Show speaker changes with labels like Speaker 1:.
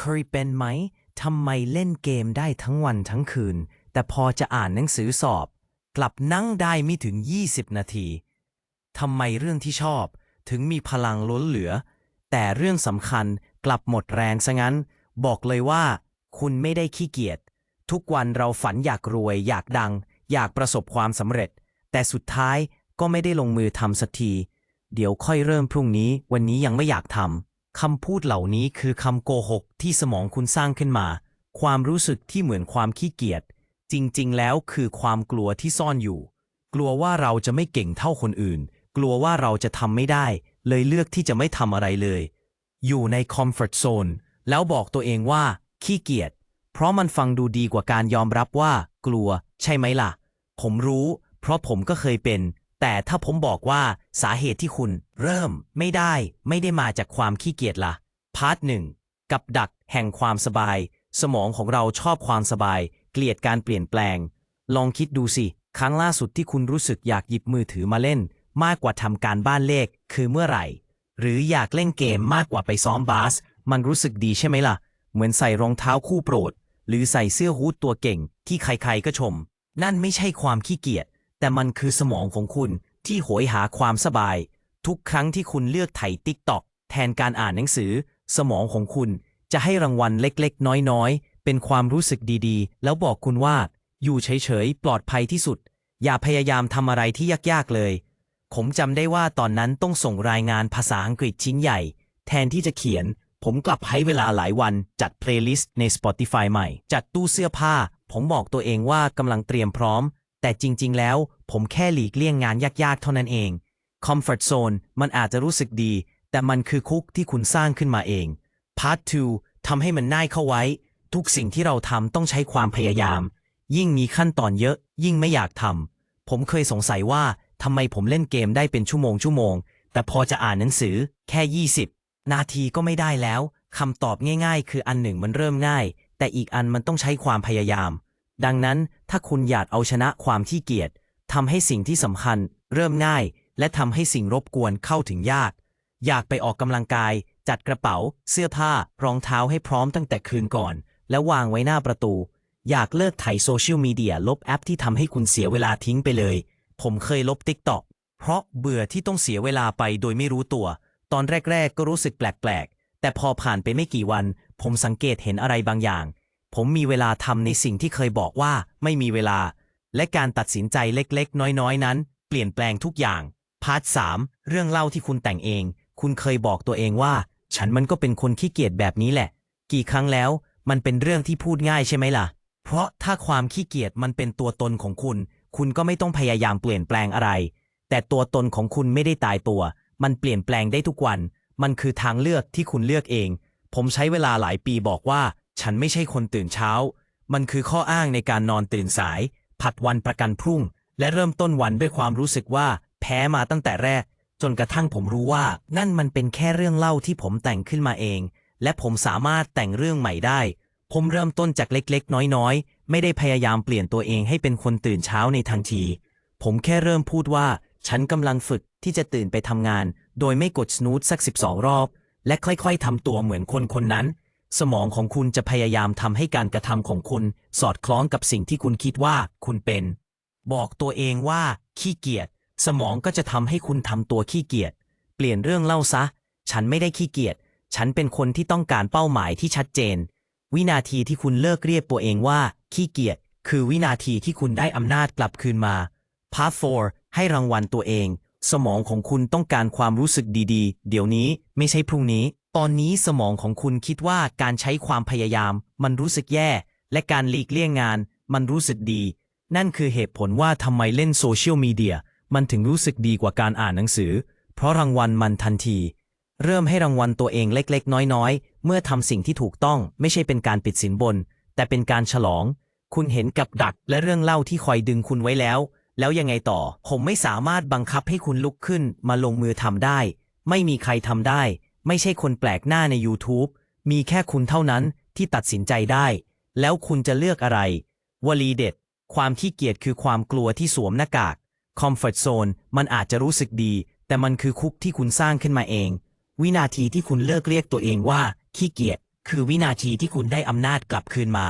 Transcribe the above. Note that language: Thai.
Speaker 1: เคยเป็นไหมทำไมเล่นเกมได้ทั้งวันทั้งคืน แต่พอจะอ่านหนังสือสอบ กลับนั่งได้ไม่ถึง 20 นาทีทำไมเรื่องที่ชอบ ถึงมีพลังล้นเหลือ แต่เรื่องสำคัญกลับหมดแรงซะงั้น บอกเลยว่า คุณไม่ได้ขี้เกียจทุกวันเราฝันอยากรวย อยากดัง อยากประสบความสำเร็จ แต่สุดท้ายก็ไม่ได้ลงมือทำสักที เดี๋ยวค่อยเริ่มพรุ่งนี้ วันนี้ยังไม่อยากทำ คำพูดเหล่านี้คือคำโกหกที่สมองคุณสร้างขึ้นมา ความรู้สึกที่เหมือนความขี้เกียจ จริงๆ แล้วคือความกลัวที่ซ่อนอยู่ กลัวว่าเราจะไม่เก่งเท่าคนอื่น กลัวว่าเราจะทำไม่ได้ เลยเลือกที่จะไม่ทำอะไรเลย อยู่ในคอมฟอร์ทโซนแล้วบอกตัวเองว่า ขี้เกียจ เพราะมันฟังดูดีกว่าการยอมรับว่า กลัว ใช่ไหมล่ะ ผมรู้ เพราะผมก็เคยเป็น แต่ถ้าผมบอกว่าสาเหตุที่คุณเริ่มไม่ได้ไม่ได้มาจากความขี้เกียจล่ะ พาร์ทหนึ่งกับดักแห่งความสบาย สมองของเราชอบความสบาย เกลียดการเปลี่ยนแปลง ลองคิดดูสิ ครั้งล่าสุดที่คุณรู้สึกอยากหยิบมือถือมาเล่น มากกว่าทำการบ้านเลข คือเมื่อไหร่ หรืออยากเล่นเกมมากกว่าไปซ้อมบาส มันรู้สึกดีใช่ไหมล่ะ เหมือนใส่รองเท้าคู่โปรด หรือใส่เสื้อฮู้ดตัวเก่ง ที่ใครๆก็ชม นั่นไม่ใช่ความขี้เกียจ แต่มันคือสมองของคุณที่โหยหาความสบาย ทุกครั้งที่คุณเลือกไถติ๊กตอกแทนการอ่านหนังสือ สมองของคุณจะให้รางวัลเล็กๆ น้อยๆ เป็นความรู้สึกดีๆ แล้วบอกคุณว่า อยู่เฉยๆ ปลอดภัยที่สุด อย่าพยายามทำอะไรที่ยากๆเลย ผมจำได้ว่าตอนนั้นต้องส่งรายงานภาษาอังกฤษชิ้นใหญ่ แทนที่จะเขียน ผมกลับให้เวลาหลายวันจัดเพลย์ลิสต์ใน Spotify ใหม่ จัดตู้เสื้อผ้า ผมบอกตัวเองว่ากำลังเตรียมพร้อม แต่จริง ๆ แล้ว ผมแค่หลีกเลี่ยงงานยาก ๆ เท่านั้นเอง Comfort Zone มันอาจจะรู้สึกดี แต่มันคือคุกที่คุณสร้างขึ้นมาเอง Part 2ทำให้มันง่ายเข้าไว้ ทุกสิ่งที่เราทำต้องใช้ความพยายาม ยิ่งมีขั้นตอนเยอะ ยิ่งไม่อยากทำผมเคยสงสัยว่าทำไมผมเล่นเกมได้เป็นชั่วโมงชั่วโมง แต่พอจะอ่านหนังสือ แค่ 20 นาทีก็ไม่ได้แล้วคำตอบง่าย ๆ คืออันหนึ่งมันเริ่มง่าย แต่อีกอันมันต้องใช้ความพยายาม ดังนั้นถ้าคุณอยากเอาชนะความที่เกียจทำให้สิ่งที่สำคัญ เริ่มง่าย และทำให้สิ่งรบกวนเข้าถึงยาก อยากไปออกกำลังกาย จัดกระเป๋า เสื้อผ้า รองเท้าให้พร้อมตั้งแต่คืนก่อน แล้ววางไว้หน้าประตู อยากเลิกไถโซเชียลมีเดียลบแอปที่ทำให้คุณเสียเวลาทิ้งไปเลย ผมเคยลบ TikTok เพราะเบื่อที่ต้องเสียเวลาไปโดยไม่รู้ตัว ตอนแรก ๆ ก็รู้สึกแปลก ๆ แต่พอผ่านไปไม่กี่วัน ผมสังเกตเห็นอะไรบางอย่าง ผมมีเวลาทำในสิ่งที่เคยบอกว่าไม่มีเวลา และการตัดสินใจเล็กๆ น้อยๆ นั้น เปลี่ยนแปลงทุกอย่าง พาร์ทสเรื่องเล่าที่คุณแต่งเอง คุณเคยบอกตัวเองว่า ฉันมันก็เป็นคนขี้เกียจแบบนี้แหละ กี่ครั้งแล้ว มันเป็นเรื่องที่พูดง่ายใช่ไหมล่ะ เพราะถ้าความขี้เกียจมันเป็นตัวตนของคุณ คุณก็ไม่ต้องพยายามเปลี่ยนแปลงอะไร แต่ตัวตนของคุณไม่ได้ตายตัว มันเปลี่ยนแปลงได้ทุกวัน มันคือทางเลือกที่คุณเลือกเอง ผมใช้เวลาหลายปีบอกว่า ฉันไม่ใช่คนตื่นเช้า มันคือข้ออ้างในการนอนตื่นสาย ผัดวันประกันพรุ่ง และเริ่มต้นวันด้วยความรู้สึกว่าแพ้มาตั้งแต่แรก จนกระทั่งผมรู้ว่า นั่นมันเป็นแค่เรื่องเล่าที่ผมแต่งขึ้นมาเอง และผมสามารถแต่งเรื่องใหม่ได้ ผมเริ่มต้นจากเล็กๆ น้อยๆ ไม่ได้พยายามเปลี่ยนตัวเองให้เป็นคนตื่นเช้าในทันที ผมแค่เริ่มพูดว่า ฉันกำลังฝึกที่จะตื่นไปทำงาน โดยไม่กดสนูตสัก 12 รอบ และค่อยๆทำตัวเหมือนคนคนนั้น สมองของคุณจะพยายามทำให้การกระทำของคุณ สอดคล้องกับสิ่งที่คุณคิดว่าคุณเป็น บอกตัวเองว่า ขี้เกียจสมองก็จะทำให้คุณทำตัวขี้เกียจเปลี่ยนเรื่องเล่าซะ ฉันไม่ได้ขี้เกียจฉันเป็นคนที่ต้องการเป้าหมายที่ชัดเจน วินาทีที่คุณเลิกเรียกตัวเองว่า ขี้เกียจคือวินาทีที่คุณได้อำนาจกลับคืนมา Part 4 ให้รางวัลตัวเอง สมองของคุณต้องการความรู้สึกดีๆ เดี๋ยวนี้ไม่ใช่พรุ่งนี้ ตอนนี้สมองของคุณคิดว่าการใช้ความพยายาม มันรู้สึกแย่ และการหลีกเลี่ยงงาน มันรู้สึกดี นั่นคือเหตุผลว่าทำไมเล่นโซเชียลมีเดียมันถึงรู้สึกดีกว่าการอ่านหนังสือ เพราะรางวัลมันทันที เริ่มให้รางวัลตัวเองเล็กๆ น้อยๆ เมื่อทำสิ่งที่ถูกต้องไม่ใช่เป็นการปิดสินบน แต่เป็นการฉลอง คุณเห็นกับดักและเรื่องเล่าที่คอยดึงคุณไว้แล้ว แล้วยังไงต่อ ผมไม่สามารถบังคับให้คุณลุกขึ้นมาลงมือทำได้ ไม่มีใครทำได้ ไม่ใช่คนแปลกหน้าใน YouTube มีแค่คุณเท่านั้นที่ตัดสินใจได้ แล้วคุณจะเลือกอะไร วลีเด็ด ความขี้เกียจคือความกลัวที่สวมหน้ากาก Comfort Zone มันอาจจะรู้สึกดี แต่มันคือคุกที่คุณสร้างขึ้นมาเอง วินาทีที่คุณเลิกเรียกตัวเองว่า ขี้เกียจคือวินาทีที่คุณได้อำนาจกลับคืนมา